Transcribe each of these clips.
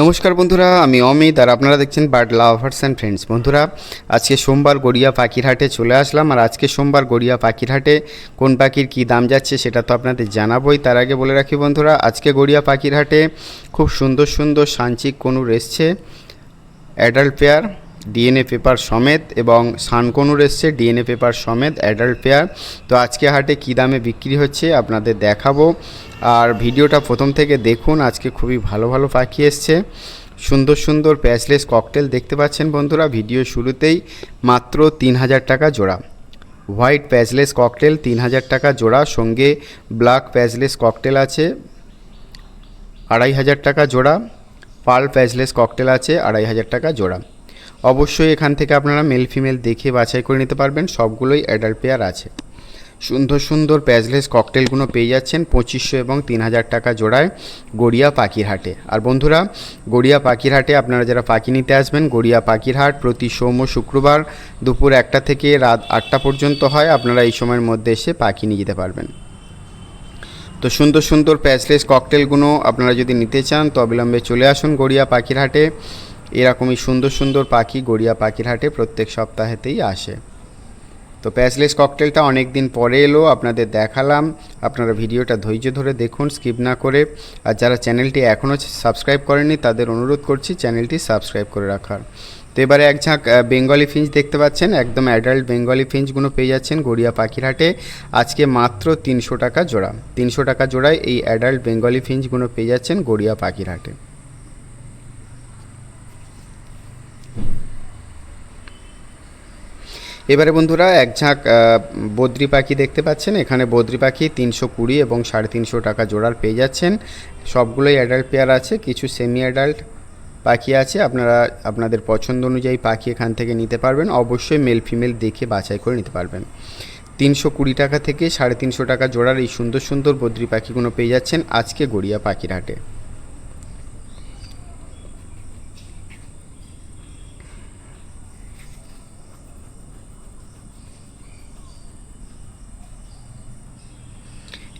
নমস্কার বন্ধুরা, আমি অমিত আর আপনারা দেখছেন বার্ড লাভার্স অ্যান্ড ফ্রেন্ডস বন্ধুরা, আজকে সোমবার গড়িয়া পাখিরহাটে চলে আসলাম আর আজকে সোমবার গড়িয়া পাখির হাটে কোন পাখির কী দাম যাচ্ছে সেটা তো আপনাদের জানাবোই। তার আগে বলে রাখি বন্ধুরা, আজকে গড়িয়া পাখিরহাটে খুব সুন্দর সুন্দর সাঞ্চিক কনুর এসছে। অ্যাডাল্ট পেয়ার ডিএনএ পেপার সমেত এবং সানকনুর এসছে ডিএনএ পেপার সমেত অ্যাডাল্ট পেয়ার তো আজকে হাটে কী দামে বিক্রি হচ্ছে আপনাদের দেখাবো। আর ভিডিওটা প্রথম থেকে দেখুন, আজকে খুবই ভালো ভালো পাখি এসছে। সুন্দর সুন্দর প্যাচলেস ককটেল দেখতে পাচ্ছেন বন্ধুরা, ভিডিও শুরুতেই মাত্র তিন হাজার টাকা জোড়া। হোয়াইট প্যাচলেস ককটেল, তিন হাজার টাকা জোড়া, সঙ্গে ব্ল্যাক প্যাচলেস ককটেল আছে, আড়াই হাজার টাকা জোড়া পাল প্যাচলেস ককটেল আছে, আড়াই হাজার টাকা জোড়া। অবশ্যই এখান থেকে আপনারা মেল ফিমেল দেখে বাছাই করে নিতে পারবেন, সবগুলোই অ্যাডাল্ট পেয়ার আছে। সুন্দর সুন্দর প্যাচলেস ককটেলগুলো পেয়ে যাচ্ছেন পঁচিশশো এবং তিন হাজার টাকা জোড়ায় গড়িয়া পাখিরহাটে। আর বন্ধুরা, গড়িয়া পাখিরহাটে আপনারা যারা পাখি নিতে আসবেন, গড়িয়া পাখিরহাট প্রতি সোম শুক্রবার দুপুর একটা থেকে রাত আটটা পর্যন্ত হয়। আপনারা এই সময়ের মধ্যে এসে পাখি নিয়ে যেতে পারবেন। তো সুন্দর সুন্দর প্যাচলেস ককটেলগুলো আপনারা যদি নিতে চান, তো অবিলম্বে চলে আসুন গড়িয়া পাখিরহাটে। এরকমই সুন্দর সুন্দর পাখি গড়িয়া পাখিরহাটে প্রত্যেক সপ্তাহেতেই আসে। তো প্যাচলেস ককটেলটা অনেক দিন পরে এলো, আপনাদের দেখালাম। আপনারা ভিডিওটা ধৈর্য ধরে দেখুন, স্কিপ না করে। আর যারা চ্যানেলটি এখনও সাবস্ক্রাইব করেনি তাদের অনুরোধ করছি চ্যানেলটি সাবস্ক্রাইব করে রাখার। তো এবারে এক ঝাঁক বেঙ্গলি ফিঞ্চ দেখতে পাচ্ছেন। একদম অ্যাডাল্ট বেঙ্গলি ফিঞ্চগুলো পেয়ে যাচ্ছেন গড়িয়া পাখির হাটে আজকে মাত্র তিনশো টাকা জোড়া। তিনশো টাকা জোড়ায় এই অ্যাডাল্ট বেঙ্গলি ফিঞ্চগুলো পেয়ে যাচ্ছেন গড়িয়া পাখির এবারে বন্ধুরা এক ঝাঁক বদ্রি পাখি দেখতে পাচ্ছেন। এখানে বদ্রি পাখি তিনশো কুড়ি এবং সাড়ে তিনশো টাকা জোড়ার পেয়ে যাচ্ছেন। সবগুলোই অ্যাডাল্ট পেয়ার আছে, কিছু সেমি অ্যাডাল্ট পাখি আছে। আপনারা, আপনাদের পছন্দ অনুযায়ী পাখি এখান থেকে নিতে পারবেন। অবশ্যই মেল ফিমেল দেখে বাছাই করে নিতে পারবেন। তিনশো কুড়ি টাকা থেকে সাড়ে তিনশো টাকা জোড়ার এই সুন্দর সুন্দর বদ্রি পাখিগুলো পেয়ে যাচ্ছেন আজকে গড়িয়া পাখির হাটে।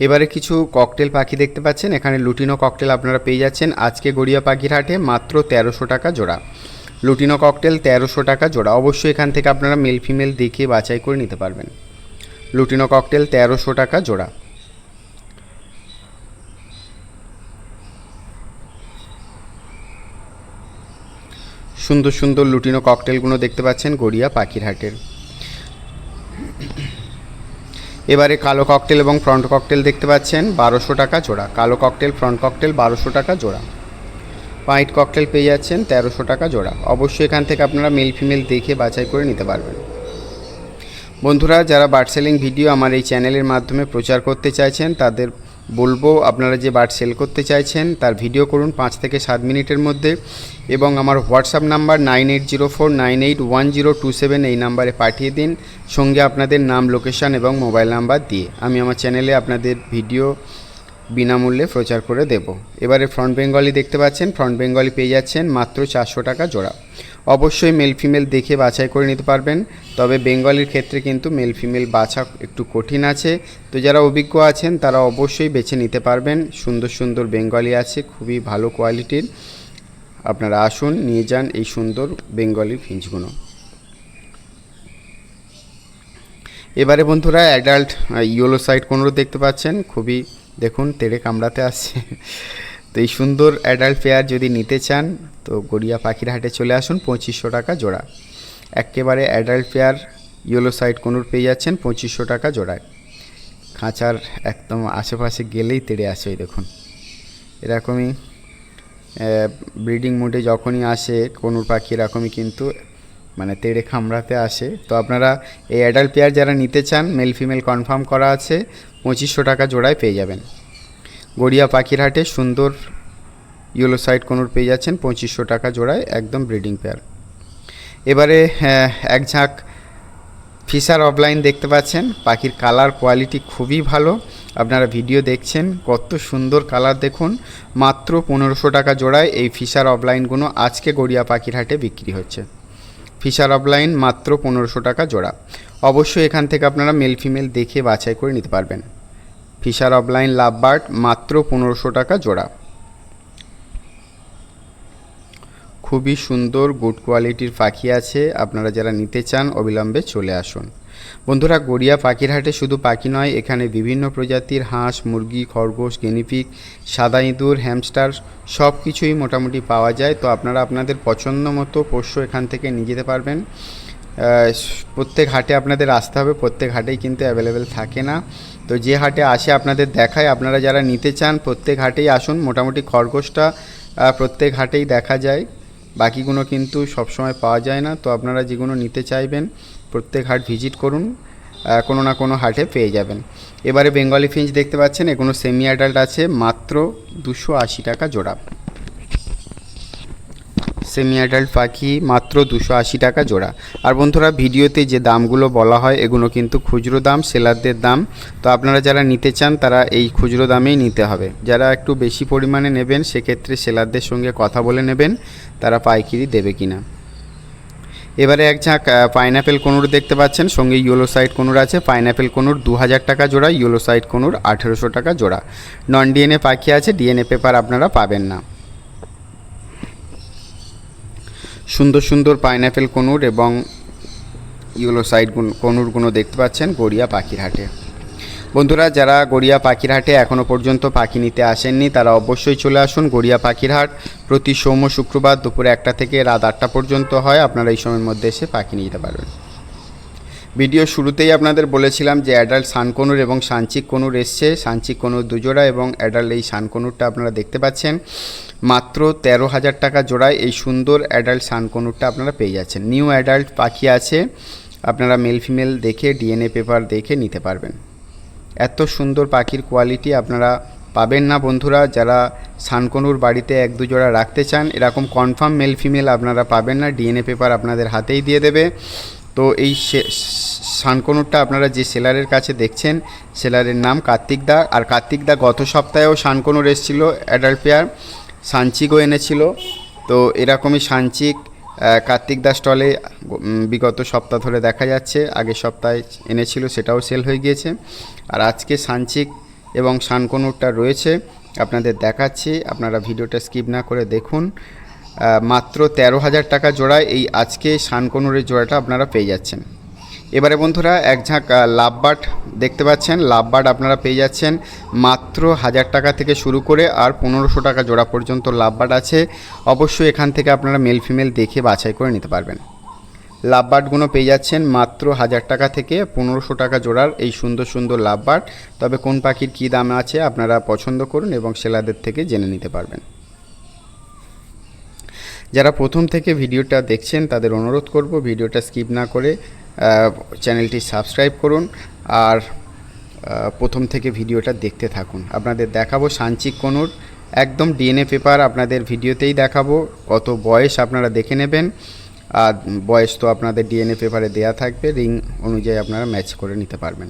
এবারে কিছু ককটেল পাখি দেখতে পাচ্ছেন। এখানে লুটিনো ককটেল আপনারা পেয়ে যাচ্ছেন। আজকে গড়িয়া পাখির হাটে মাত্র তেরোশো টাকা জোড়া। লুটিনো ককটেল তেরোশো টাকা জোড়া। অবশ্যই এখান থেকে আপনারা মেল ফিমেল দেখে বাছাই করে নিতে পারবেন। লুটিনো ককটেল তেরোশো টাকা জোড়া। সুন্দর সুন্দর লুটিনো ককটেলগুলো দেখতে পাচ্ছেন গড়িয়া পাখির হাটের। এবারে কালো ককটেল এবং ফ্রন্ট ককটেল দেখতে পাচ্ছেন, বারোশো টাকা জোড়া। কালো ককটেল ফ্রন্ট ককটেল বারোশো টাকা জোড়া। হোয়াইট ককটেল পেয়ে যাচ্ছেন, তেরোশো টাকা জোড়া। অবশ্যই এখান থেকে আপনারা মেল ফিমেল দেখে বাছাই করে নিতে পারবেন। বন্ধুরা, যারা বার্ড সেলিং ভিডিও আমার এই চ্যানেলের মাধ্যমে প্রচার করতে চাইছেন, তাদের বলব আপনারা যে বার্ড সেল করতে চাইছেন, তার ভিডিও করুন পাঁচ থেকে সাত মিনিটের মধ্যে এবং আমার WhatsApp number nine eight zero four nine eight one zero two seven এই নাম্বারে পাঠিয়ে দিন, সঙ্গে আপনাদের নাম, লোকেশান এবং মোবাইল নাম্বার দিয়ে। আমি আমার চ্যানেলে আপনাদের ভিডিও বিনামূল্যে প্রচার করে দেব। এবারে ফ্রন্ট বেঙ্গলি দেখতে পাচ্ছেন, ফ্রন্ট বেঙ্গলি পেয়ে যাচ্ছেন মাত্র চারশো টাকা জোড়া। অবশ্যই মেল ফিমেল দেখে বাছাই করে নিতে পারবেন। তবে বেঙ্গলির ক্ষেত্রে কিন্তু মেল ফিমেল বাছা একটু কঠিন আছে। তো যারা অভিজ্ঞ আছেন, তারা অবশ্যই বেছে নিতে পারবেন। সুন্দর সুন্দর বেঙ্গলি আছে, খুবই ভালো কোয়ালিটির আপনারা আসুন, নিয়ে যান এই সুন্দর বেঙ্গলি ফিঞ্চগুলো। এবারে বন্ধুরা অ্যাডাল্ট ইয়েলো সাইড কোনো দেখতে পাচ্ছেন? খুবই, দেখুন, তেড়ে কামড়াতে আসছে। তো এই সুন্দর অ্যাডাল্ট পেয়ার যদি নিতে চান, তো গড়িয়া পাখির হাটে চলে আসুন, পঁচিশশো টাকা জোড়া। একেবারে adult pair yellow side conure পেয়ে যাচ্ছেন, পঁচিশশো টাকা জোড়ায়। খাঁচার একদম আশেপাশে গেলেই তেড়ে আসে ওই দেখুন। এরকমই ব্রিডিং মোডে যখনই আসে, কোনুর পাখি এরকমই কিন্তু মানে তেড়ে খামড়াতে আসে। তো আপনারা এই অ্যাডাল্ট পেয়ার যারা নিতে চান মেল ফিমেল কনফার্ম করা আছে, পঁচিশশো টাকা জোড়ায় পেয়ে যাবেন। গড়িয়া পাখির হাটে সুন্দর ইয়েলো সাইড কোনোর পেয়ে যাচ্ছেন পঁচিশশো টাকা জোড়ায় একদম ব্রিডিং পেয়ার এবারে এক ঝাঁক ফিশার অফলাইন দেখতে পাচ্ছেন। পাখির কালার কোয়ালিটি খুবই ভালো। আপনারা ভিডিও দেখছেন, কত সুন্দর কালার দেখুন। মাত্র পনেরোশো টাকা জোড়ায় এই ফিশার অফলাইনগুলো আজকে গড়িয়া পাখির হাটে বিক্রি হচ্ছে। ফিশার অফলাইন মাত্র পনেরোশো টাকা জোড়া। অবশ্যই এখান থেকে আপনারা মেল ফিমেল দেখে বাছাই করে নিতে পারবেন। ফিশার অফলাইন লাভ বার্ড মাত্র পনেরোশো টাকা জোড়া। খুবই সুন্দর গুড কোয়ালিটির পাখি আছে। আপনারা যারা নিতে চান, অবিলম্বে চলে আসুন। বন্ধুরা, গড়িয়া পাখির হাটে শুধু পাখি নয়, এখানে বিভিন্ন প্রজাতির হাঁস, মুরগি, খরগোশ গেনিপিক সাদা ইঁদুর হ্যামস্টার সব কিছুই মোটামুটি পাওয়া যায়। তো আপনারা আপনাদের পছন্দ মতো পোষ্য এখান থেকে নিয়ে যেতে পারবেন। প্রত্যেক হাটে আপনাদের আসতে হবে, প্রত্যেক হাটেই কিন্তু অ্যাভেলেবেল থাকে না। তো যে হাটে আসে আপনাদের দেখায়, আপনারা যারা নিতে চান, প্রত্যেক হাটেই আসুন। মোটামুটি খরগোশটা প্রত্যেক হাটেই দেখা যায়। বাকিগুলো কিন্তু সবসময় পাওয়া যায় না। তো আপনারা যেগুলো নিতে চাইবেন, প্রত্যেক হাট ভিজিট করুন। কোনো না কোনো হাটে পেয়ে যাবেন। এবারে বেঙ্গলি ফিঞ্চ দেখতে পাচ্ছেন এগুলো সেমি অ্যাডাল্ট আছে, মাত্র দুশো আশি টাকা জোড়া। সেমি অ্যাডাল্ট পাখি মাত্র দুশো আশি টাকা জোড়া। আর বন্ধুরা, ভিডিওতে যে দামগুলো বলা হয়, এগুলো কিন্তু খুচরো দাম, সেলারদের দাম। তো আপনারা যারা নিতে চান, তারা এই খুচরো দামেই নিতে হবে। যারা একটু বেশি পরিমাণে নেবেন, সেক্ষেত্রে সেলারদের সঙ্গে কথা বলে নেবেন, তারা পাইকিরি দেবে কিনা। এবারে এক ঝাঁক পাইনাপেল কনুর দেখতে পাচ্ছেন। সঙ্গে ইয়েলো সাইড কনুর আছে। পাইনাপেল কনুর দু হাজার টাকা জোড়া, ইয়েলো সাইড কনুর আঠেরোশো টাকা জোড়া। নন ডিএনএ পাখি আছে, ডিএনএ পেপার আপনারা পাবেন না। সুন্দর সুন্দর পাইনাপেল কনুর এবং ইয়েলো সাইড কনুরগুলো দেখতে পাচ্ছেন গড়িয়া পাখির হাটে বন্ধুরা, যারা গড়িয়া পাখির হাটে এখনও পর্যন্ত পাখি নিতে আসেননি, তারা অবশ্যই চলে আসুন গড়িয়া পাখির হাট প্রতি সোম, শুক্রবার দুপুর একটা থেকে রাত আটটা পর্যন্ত হয়। আপনারা এই সময়ের মধ্যে এসে পাখি নিতে পারবেন। ভিডিও শুরুতেই আপনাদের বলেছিলাম যে অ্যাডাল্ট সানকনুর এবং সানচিক কনুর এসছে। সানচিক কনুর দুজোড়া এবং অ্যাডাল্ট এই সানকনুরটা আপনারা দেখতে পাচ্ছেন। মাত্র তেরো হাজার টাকা জোড়ায় এই সুন্দর অ্যাডাল্ট সানকনুরটা আপনারা পেয়ে যাচ্ছেন। নিউ অ্যাডাল্ট পাখি আছে। আপনারা মেল ফিমেল দেখে, ডিএনএ পেপার দেখে নিতে পারবেন। এত সুন্দর পাখির কোয়ালিটি আপনারা পাবেন না বন্ধুরা। যারা সানকনুর বাড়িতে এক দু জোড়া রাখতে চান, এরকম কনফার্ম মেল ফিমেল আপনারা পাবেন না। ডিএনএ পেপার আপনাদের হাতেই দিয়ে দেবে। তো এই শানকনুরটা আপনারা যে সেলারের কাছে দেখছেন সেলারের নাম কার্তিক দা। আর কার্তিক দা গত সপ্তাহেও শানকনুর এসেছিল অ্যাডাল্ট পেয়ার সানচিকও এনেছিল। তো এরকমই সানচিক কার্তিক দা স্টলে বিগত সপ্তাহ ধরে দেখা যাচ্ছে। আগের সপ্তাহে এনেছিল, সেটাও সেল হয়ে গিয়েছে। আর আজকে সানচিক এবং শানকনুরটা রয়েছে। আপনাদের দেখাচ্ছি, আপনারা ভিডিওটা স্কিপ না করে দেখুন। মাত্র তেরো হাজার টাকা জোড়ায় এই আজকে শানকনুরের জোড়াটা আপনারা পেয়ে যাচ্ছেন। এবারে বন্ধুরা, এক ঝাঁক লাভবাট দেখতে পাচ্ছেন। লাভবাট আপনারা পেয়ে যাচ্ছেন মাত্র হাজার টাকা থেকে শুরু করে আর পনেরোশো টাকা জোড়া পর্যন্ত লাভবাট আছে। অবশ্যই এখান থেকে আপনারা মেল ফিমেল দেখে বাছাই করে নিতে পারবেন। লাভবাটগুলো পেয়ে যাচ্ছেন মাত্র হাজার টাকা থেকে পনেরোশো টাকা জোড়ার এই সুন্দর সুন্দর লাভবার্ড। তবে কোন পাখির কী দাম আছে আপনারা পছন্দ করুন এবং সেলাদের থেকে জেনে নিতে পারবেন। যারা প্রথম থেকে ভিডিওটা দেখছেন, তাদের অনুরোধ করব ভিডিওটা স্কিপ না করে চ্যানেলটি সাবস্ক্রাইব করুন আর প্রথম থেকে ভিডিওটা দেখতে থাকুন। আপনাদের দেখাবো সাঞ্চিক কনুর। একদম ডিএনএ পেপার আপনাদের ভিডিওতেই দেখাবো। কত বয়স আপনারা দেখে নেবেন। আর বয়স তো আপনাদের ডিএনএ পেপারে দেয়া থাকবে, রিং অনুযায়ী আপনারা ম্যাচ করে নিতে পারবেন।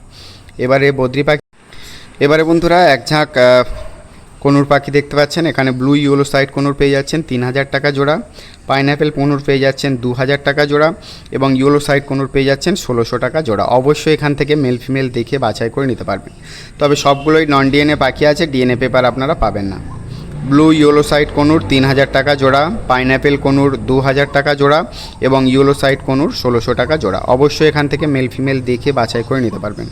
এবারে বদ্রি পাখি এবারে বন্ধুরা, এক ঝাঁক কনুর পাখি দেখতে পাচ্ছেন, এখানে ব্লু ইয়েলো সাইড কনুর পেয়ে যাচ্ছেন, তিন হাজার টাকা জোড়া। পাইনঅ্যাপেল কনুর পেয়ে যাচ্ছেন, দু হাজার টাকা জোড়া এবং ইয়েলো সাইড কনুর পেয়ে যাচ্ছেন, ষোলোশো টাকা জোড়া। অবশ্যই এখান থেকে মেল ফিমেল দেখে বাছাই করে নিতে পারবেন। তবে সবগুলোই নন ডিএনএ পাখি আছে ডিএনএ পেপার আপনারা পাবেন না। ব্লু ইয়েলো সাইড কনুর তিন হাজার টাকা জোড়া, পাইনঅ্যাপেল কনুর দু হাজার টাকা জোড়া এবং ইয়েলো সাইড কনুর ষোলোশো টাকা জোড়া। অবশ্যই এখান থেকে মেল ফিমেল দেখে বাছাই করে নিতে পারবেন।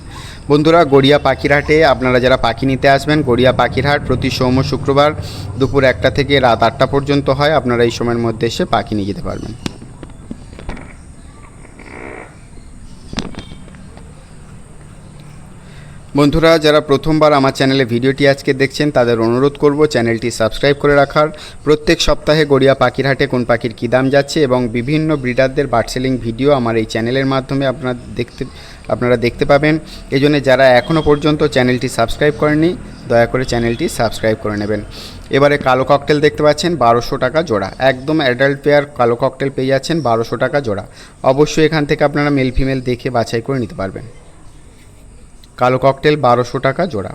বন্ধুরা, গড়িয়া পাখিরহাটে আপনারা যারা পাখি নিতে আসবেন, গড়িয়া পাখিরহাট প্রতি সোম শুক্রবার দুপুর একটা থেকে রাত আটটা পর্যন্ত হয়। আপনারা এই সময়ের মধ্যে এসে পাখি নিয়ে যেতে পারবেন। বন্ধুরা, যারা প্রথমবার আমার চ্যানেলে ভিডিওটি আজকে দেখছেন, তাদের অনুরোধ করব চ্যানেলটি সাবস্ক্রাইব করে রাখার। প্রত্যেক সপ্তাহে গড়িয়া পাখির হাটে কোন পাখির কী দাম যাচ্ছে এবং বিভিন্ন ব্রিডারদের বার্ড সেলিং ভিডিও আমার এই চ্যানেলের মাধ্যমে আপনারা দেখতে আপনারা দেখতে পাবেন। এই জন্য যারা এখনও পর্যন্ত চ্যানেলটি সাবস্ক্রাইব করেনি দয়া করে চ্যানেলটি সাবস্ক্রাইব করে নেবেন। এবারে কালো ককটেল দেখতে পাচ্ছেন, বারোশো টাকা জোড়া। একদম অ্যাডাল্ট পেয়ার কালো ককটেল পেয়ে যাচ্ছেন, বারোশো টাকা জোড়া। অবশ্যই এখান থেকে আপনারা মেল ফিমেল দেখে বাছাই করে নিতে পারবেন। কালো ককটেল বারোশো টাকা জোড়া।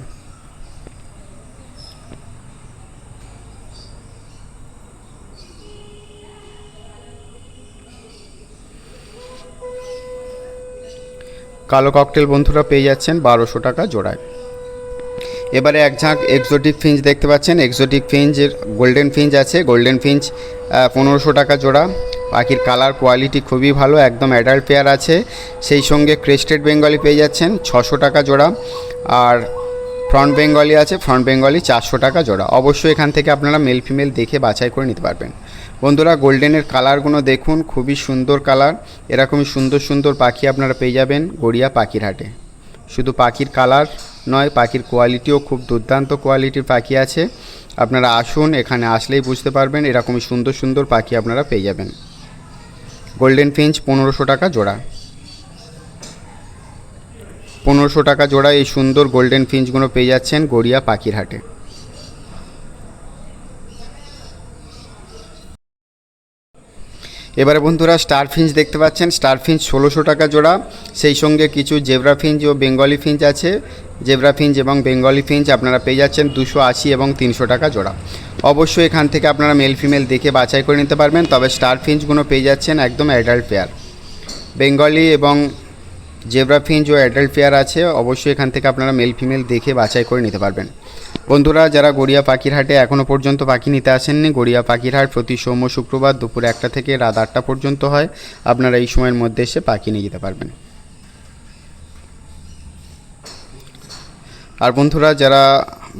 কালো ককটেল বন্ধুরা পেয়ে যাচ্ছেন বারোশো টাকা জোড়ায়। এবারে এক ঝাঁক এক্সোটিক ফিঞ্চ দেখতে পাচ্ছেন। এক্সোটিক ফিঞ্চের গোল্ডেন ফিঞ্চ আছে। গোল্ডেন ফিঞ্চ পনেরোশো টাকা জোড়া। পাখির কালার কোয়ালিটি খুবই ভালো, একদম অ্যাডাল্ট পেয়ার আছে। সেই সঙ্গে ক্রেস্টেড বেঙ্গলি পেয়ে যাচ্ছেন, ছশো টাকা জোড়া। আর ফ্রন্ট বেঙ্গলি আছে ফ্রন্ট বেঙ্গলি চারশো টাকা জোড়া। অবশ্যই এখান থেকে আপনারা মেল ফিমেল দেখে বাছাই করে নিতে পারবেন। বন্ধুরা গোল্ডেনের কালারগুলো দেখুন, খুবই সুন্দর কালার এরকমই সুন্দর সুন্দর পাখি আপনারা পেয়ে যাবেন গড়িয়া পাখির হাটে। শুধু পাখির কালার নয়, পাখির কোয়ালিটিও খুব দুর্দান্ত কোয়ালিটির পাখি আছে। আপনারা আসুন, এখানে আসলেই বুঝতে পারবেন, এরকমই সুন্দর সুন্দর পাখি আপনারা পেয়ে যাবেন। গোল্ডেন ফিঞ্চ পনেরোশো টাকা জোড়া। পনেরোশো টাকা জোড়া এই সুন্দর গোল্ডেন ফিঞ্চগুলো পেয়ে যাচ্ছেন গড়িয়া পাখির হাটে এবারে বন্ধুরা স্টার ফিঞ্চ দেখতে পাচ্ছেন। স্টার ফিঞ্চ ষোলোশো টাকা জোড়া। সেই সঙ্গে কিছু জেব্রা ফিঞ্চ ও বেঙ্গলি ফিঞ্চ আছে। জেব্রা ফিঞ্চ এবং বেঙ্গলি ফিঞ্চ আপনারা পেয়ে যাচ্ছেন দুশো আশি এবং তিনশো টাকা জোড়া। অবশ্যই এখান থেকে আপনারা মেল ফিমেল দেখে বাছাই করে নিতে পারবেন, তবে স্টার ফিঞ্চগুলো পেয়ে যাচ্ছেন একদম অ্যাডাল্ট পেয়ার বেঙ্গলি এবং জেব্রা ফিঞ্চ ও অ্যাডাল্ট পেয়ার আছে, অবশ্যই এখান থেকে আপনারা মেল ফিমেল দেখে বাছাই করে নিতে পারবেন। বন্ধুরা, যারা গড়িয়া পাখির হাটে এখনও পর্যন্ত পাখি নিতে আসেননি, গড়িয়া পাখির হাট প্রতি সোম শুক্রবার দুপুর একটা থেকে রাত আটটা পর্যন্ত হয়। আপনারা এই সময়ের মধ্যে এসে পাখি নিয়ে যেতে পারবেন। আর বন্ধুরা, যারা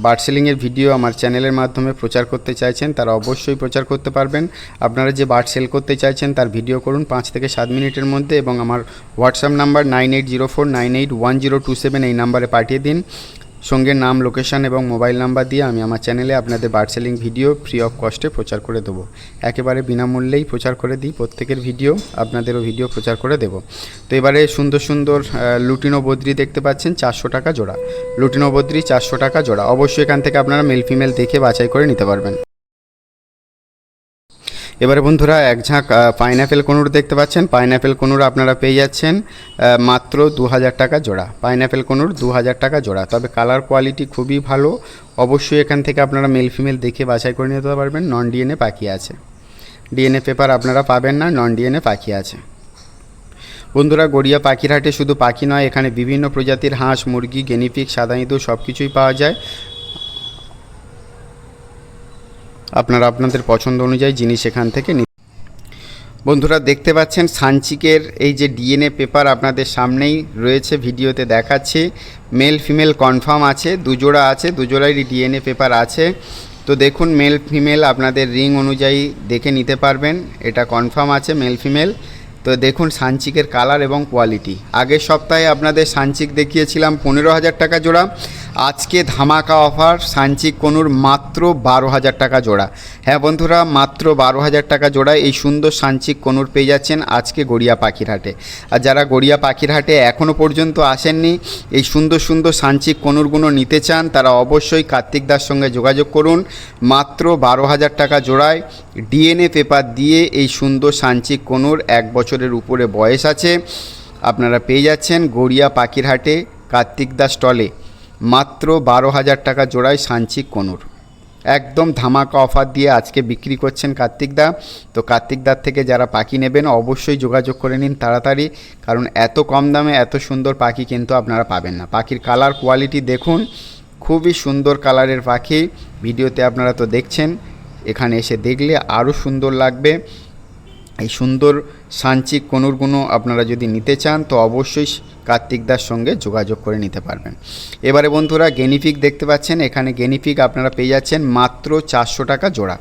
বার্ড সেলিংয়ের ভিডিও আমার চ্যানেলের মাধ্যমে প্রচার করতে চাইছেন, তারা অবশ্যই প্রচার করতে পারবেন। আপনারা যে বার্ড সেল করতে চাইছেন, তার ভিডিও করুন পাঁচ থেকে সাত মিনিটের মধ্যে এবং আমার WhatsApp number nine eight zero four nine eight one zero two seven এই নাম্বারে পাঠিয়ে দিন। সঙ্গে নাম লোকেশান এবং মোবাইল নাম্বার দিয়ে আমি আমার চ্যানেলে আপনাদের bird selling video free of কস্টে প্রচার করে দেবো। একেবারে বিনামূল্যেই প্রচার করে দিই, প্রত্যেকের ভিডিও আপনাদেরও ভিডিও প্রচার করে দেব। তো এবারে সুন্দর সুন্দর লুটিনো বদ্রি দেখতে পাচ্ছেন, চারশো টাকা জোড়া। লুটিনো বদ্রি চারশো টাকা জোড়া। অবশ্যই এখান থেকে আপনারা মেল ফিমেল দেখে বাছাই করে নিতে পারবেন। এবারে বন্ধুরা, এক ঝাঁক পাইনঅ্যাপেল কনুর দেখতে পাচ্ছেন। পাইনঅ্যাপেল কনুর আপনারা পেয়ে যাচ্ছেন মাত্র দু হাজার টাকা জোড়া। পাইনঅ্যাপেল কনুর দু হাজার টাকা জোড়া। তবে কালার কোয়ালিটি খুবই ভালো। অবশ্যই এখান থেকে আপনারা মেল ফিমেল দেখে বাছাই করে নিতে পারবেন। নন ডিএনএ পাখি আছে। ডিএনএ পেপার আপনারা পাবেন না নন ডিএনএ পাখি আছে। বন্ধুরা, গড়িয়া পাখির হাটে শুধু পাখি নয়, এখানে বিভিন্ন প্রজাতির হাঁস, মুরগি গেনিপিক সাদা ইঁদুর সব কিছুই পাওয়া যায়। আপনারা আপনাদের পছন্দ অনুযায়ী জিনিস এখান থেকে বন্ধুরা, দেখতে পাচ্ছেন সানচিকের এই যে ডিএনএ পেপার আপনাদের সামনেই রয়েছে, ভিডিওতে দেখাচ্ছি। মেল ফিমেল কনফার্ম আছে, দুজোড়া আছে, দুজোড়ারই ডিএনএ পেপার আছে। তো দেখুন, মেল ফিমেল আপনাদের রিং অনুযায়ী দেখে নিতে পারবেন, এটা কনফার্ম আছে মেল ফিমেল। তো দেখুন, সানচিকের কালার এবং কোয়ালিটি। আগের সপ্তাহে আপনাদের সানচিক দেখিয়েছিলাম, পনেরো হাজার টাকা জোড়া। আজকে ধামাকা অফার সানচিক কনুর মাত্র বারো হাজার টাকা জোড়া। হ্যাঁ বন্ধুরা, মাত্র বারো হাজার টাকা জোড়া এই সুন্দর সানচিক কনুর পেয়ে যাচ্ছেন আজকে গড়িয়া পাখির হাটে আর যারা গড়িয়া পাখির হাটে এখনও পর্যন্ত আসেননি, এই সুন্দর সুন্দর সানচিক কনুরগুলো নিতে চান, তারা অবশ্যই কার্তিক দার সঙ্গে যোগাযোগ করুন। মাত্র বারো হাজার টাকা জোড়ায় ডিএনএ পেপার দিয়ে এই সুন্দর সানচিক কনুর এক বছরের উপরে বয়স আছে। আপনারা পেয়ে যাচ্ছেন গড়িয়া পাখির হাটে কার্তিক দাস স্টলে। মাত্র বারো হাজার টাকা জোড়ায় সানচিক কনুর। একদম ধামাকা অফার দিয়ে আজকে বিক্রি করছেন কার্তিক দা। তো কার্তিক দার থেকে যারা পাখি নেবেন, অবশ্যই যোগাযোগ করে নিন তাড়াতাড়ি, কারণ এত কম দামে এত সুন্দর পাখি কিন্তু আপনারা পাবেন না। পাখির কালার কোয়ালিটি দেখুন, খুবই সুন্দর কালারের পাখি। ভিডিওতে আপনারা তো দেখছেন, এখানে এসে দেখলে আরও সুন্দর লাগবে। এই সুন্দর সাঞ্চিক কনুরগুলো আপনারা যদি নিতে চান, তো অবশ্যই কার্তিকদার সঙ্গে যোগাযোগ করে নিতে পারবেন। এবারে বন্ধুরা গেনিফিক দেখতে পাচ্ছেন, এখানে গেনিফিক আপনারা পেয়ে যাচ্ছেন মাত্র চারশো টাকা জোড়া।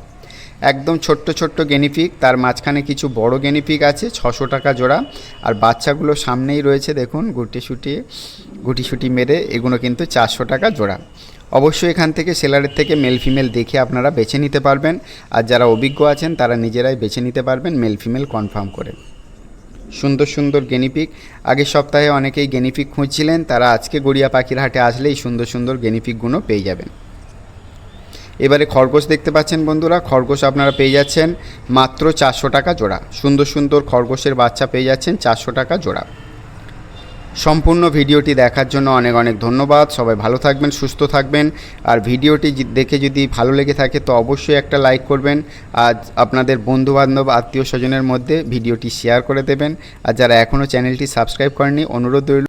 একদম ছোট্ট ছোট্ট গেনিফিক তার মাঝখানে কিছু বড় গেনিফিক আছে, ছশো টাকা জোড়া। আর বাচ্চাগুলো সামনেই রয়েছে, দেখুন, গুটি শুটিয়ে গুটি শুটি মেরে এগুলো কিন্তু চারশো টাকা জোড়া। অবশ্যই এখান থেকে সেলারের থেকে মেল ফিমেল দেখে আপনারা বেছে নিতে পারবেন। আর যারা অভিজ্ঞ আছেন, তারা নিজেরাই বেছে নিতে পারবেন মেল ফিমেল কনফার্ম করে। সুন্দর সুন্দর গেনিপিক। আগের সপ্তাহে অনেকেই গেনিপিক খুঁজছিলেন, তারা আজকে গড়িয়া পাখির হাটে আসলেই সুন্দর সুন্দর গেনিপিকগুলো পেয়ে যাবেন। এবারে খরগোশ দেখতে পাচ্ছেন বন্ধুরা। খরগোশ আপনারা পেয়ে যাচ্ছেন মাত্র চারশো টাকা জোড়া। সুন্দর সুন্দর খরগোশের বাচ্চা পেয়ে যাচ্ছেন চারশো টাকা জোড়া। সম্পূর্ণ ভিডিওটি দেখার জন্য অনেক অনেক ধন্যবাদ। সবাই ভালো থাকবেন, সুস্থ থাকবেন। আর ভিডিওটি দেখে যদি ভালো লেগে থাকে তো অবশ্যই একটা লাইক করবেন। আর আপনাদের বন্ধুবান্ধব, আত্মীয় স্বজনের মধ্যে ভিডিওটি শেয়ার করে দেবেন। আর যারা এখনও চ্যানেলটি সাবস্ক্রাইব করেনি অনুরোধ রইল